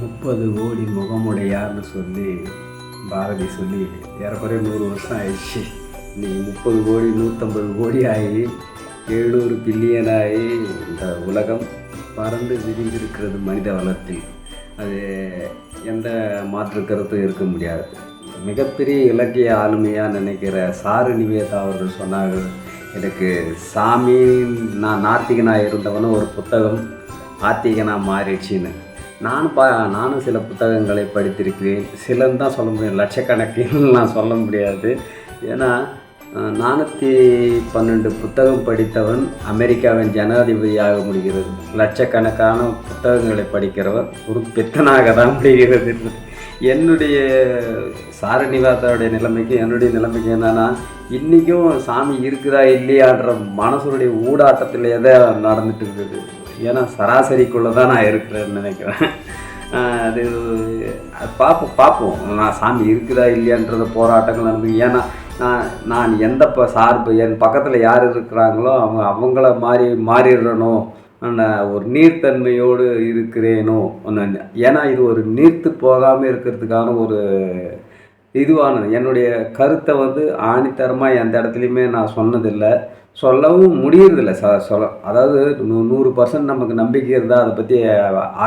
முப்பது கோடி முகமுடையார்னு சொல்லி பாரதி சொல்லி ஏறக்குறைய நூறு வருஷம் ஆயிடுச்சு. இன்னைக்கு முப்பது கோடி நூற்றம்பது கோடி ஆகி எழுநூறு பில்லியன் ஆகி இந்த உலகம் பறந்து விரிந்திருக்கிறது மனித வளர்ச்சி அது எந்த மாற்று கருத்தும் இருக்க முடியாது. மிகப்பெரிய இலக்கிய ஆளுமையாக நினைக்கிற சாரு நிவேதா அவர்கள் சொன்னார்கள் எனக்கு சாமி நான் நாத்திகனாக இருந்தவனும் ஒரு புத்தகம் ஆத்திகனாக மாறிடுச்சின்னு. நானும் பா நானும் சில புத்தகங்களை படித்திருக்கிறேன். சிலன்னு தான் சொல்ல முடியும். லட்சக்கணக்கில் நான் சொல்ல முடியாது. ஏன்னா நானூற்றி பன்னெண்டு புத்தகம் படித்தவன் அமெரிக்காவின் ஜனாதிபதியாக முடிகிறது. லட்சக்கணக்கான புத்தகங்களை படிக்கிறவன் ஒரு பித்தனாக தான் முடிகிறது. என்னுடைய சாரணிவாதோடைய நிலைமைக்கு என்னுடைய நிலைமைக்கு என்னன்னா இன்றைக்கும் சாமி இருக்குதா இல்லையான்ற மனசுடைய ஊடாட்டத்திலே தான் நடந்துட்டு இருக்குது. ஏன்னா சராசரிக்குள்ளே தான் நான் இருக்கிறேன்னு நினைக்கிறேன். அது அது பார்ப்போம் பார்ப்போம் நான் சாமி இருக்குதா இல்லையான்றத போராட்டங்கள் நடந்து ஏன்னா நான் நான் எந்த ப சார்பு என் பக்கத்தில் யார் இருக்கிறாங்களோ அவங்க அவங்கள மாறி மாறிடுறனோ ஒரு நீர்த்தன்மையோடு இருக்கிறேனோ ஒன்று ஏன்னா இது ஒரு நீர்த்து போகாமல் இருக்கிறதுக்கான ஒரு இதுவானது. என்னுடைய கருத்தை வந்து ஆணித்தரமாக எந்த இடத்துலையுமே நான் சொன்னதில்லை. சொல்லவும் முடியறதில்ல ச சொல்ல அதாவது நூ நூறு பர்சன்ட் நமக்கு நம்பிக்கை இருந்தால் அதை பற்றி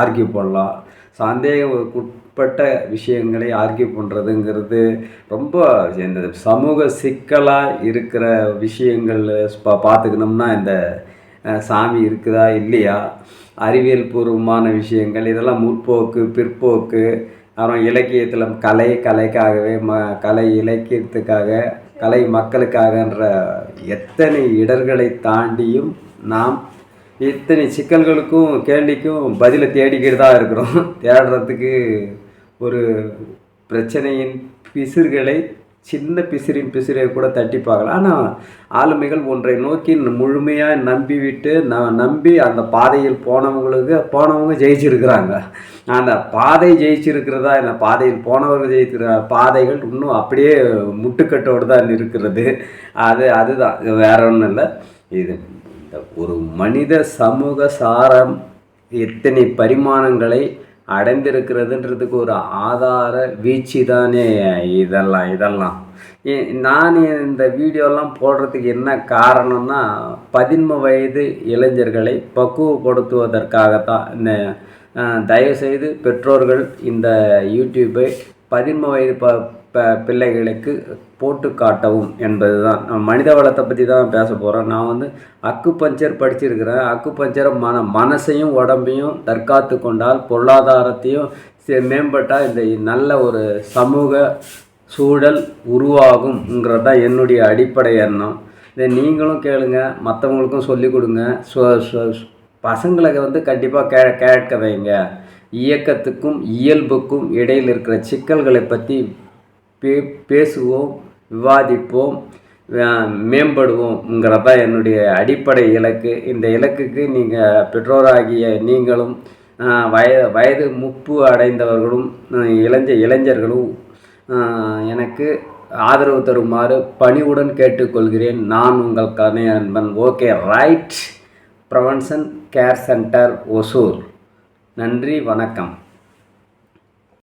ஆர்கியூ பண்ணலாம். சந்தேகப்பட்ட விஷயங்களை ஆர்கியூ பண்ணுறதுங்கிறது ரொம்ப இந்த சமூக சிக்கலாக இருக்கிற விஷயங்கள் பா பார்த்துக்கணும்னா இந்த சாமி இருக்குதா இல்லையா? அறிவியல் பூர்வமான விஷயங்கள் இதெல்லாம் முற்போக்கு பிற்போக்கு அப்புறம் இலக்கியத்தில் கலை கலைக்காகவே ம கலை இலக்கியத்துக்காக கலை மக்களுக்காகன்ற எத்தனை இடர்களை தாண்டியும் நாம் இத்தனை சிக்கல்களுக்கும் கேள்விக்கும் பதிலை தேடிக்கிட்டு தான் இருக்கிறோம். தேடுறதுக்கு ஒரு பிரச்சனையின் பிசிர்களை சின்ன பிசிறின் பிசிறை கூட தட்டி பார்க்கலாம். ஆனால் ஆளுமைகள் ஒன்றை நோக்கி முழுமையாக நம்பிவிட்டு நான் நம்பி அந்த பாதையில் போனவங்களுக்கு போனவங்க ஜெயிச்சிருக்கிறாங்க. அந்த பாதை ஜெயிச்சிருக்கிறதா என்ன பாதையில் போனவர்கள் ஜெயிச்சிருக்கிற பாதைகள் இன்னும் அப்படியே முட்டுக்கட்டோடு தான் இருக்கிறது அது அதுதான். வேற ஒன்றும் இல்லை. இது இந்த ஒரு மனித சமூக சாரம் எத்தனை பரிமாணங்களை அடைந்திருக்கிறதுன்றதுக்கு ஒரு ஆதார வீச்சு தானே இதெல்லாம் இதெல்லாம். ஏ- நான் இந்த வீடியோலாம் போடுறதுக்கு என்ன காரணம்னா பதின்ம வயது இளைஞர்களை பக்குவப்படுத்துவதற்காகத்தான் இந்த தயவுசெய்து பெற்றோர்கள் இந்த யூடியூப்பை பதின்ம வயது ப ப பிள்ளைகளுக்கு போட்டு காட்டவும் என்பது தான் நான் மனித வளத்தை பற்றி தான் பேச போகிறேன் நான் வந்து அக்கு பஞ்சர் படிச்சிருக்கிறேன். அக்கு பஞ்சரை மன மனசையும் உடம்பையும் தற்காத்து கொண்டால் பொருளாதாரத்தையும் சே- மேம்பட்டால் இந்த நல்ல ஒரு சமூக சூழல் உருவாகுங்கிறது தான் என்னுடைய அடிப்படை எண்ணம். இதை நீங்களும் கேளுங்க. மற்றவங்களுக்கும் சொல்லிக் கொடுங்க. பசங்களை வந்து கண்டிப்பாக கே கேட்க வைங்க. இயக்கத்துக்கும் இயல்புக்கும் இடையில் இருக்கிற சிக்கல்களை பற்றி பே பேசுவோம் விவாதிப்போம் அஹ் மேம்படுவோம்ங்கிறது தான் என்னுடைய அடிப்படை இலக்கு. இந்த இலக்குக்கு நீங்கள் பெற்றோராகிய நீங்களும் வயது வய வயது முப்பு அடைந்தவர்களும் இளைஞ இளைஞர்களும் எனக்கு ஆதரவு தருமாறு பணிவுடன் கேட்டுக்கொள்கிறேன். நான் உங்கள் கதை அன்பன் okay right prevention care centre Hosur நன்றி வணக்கம்.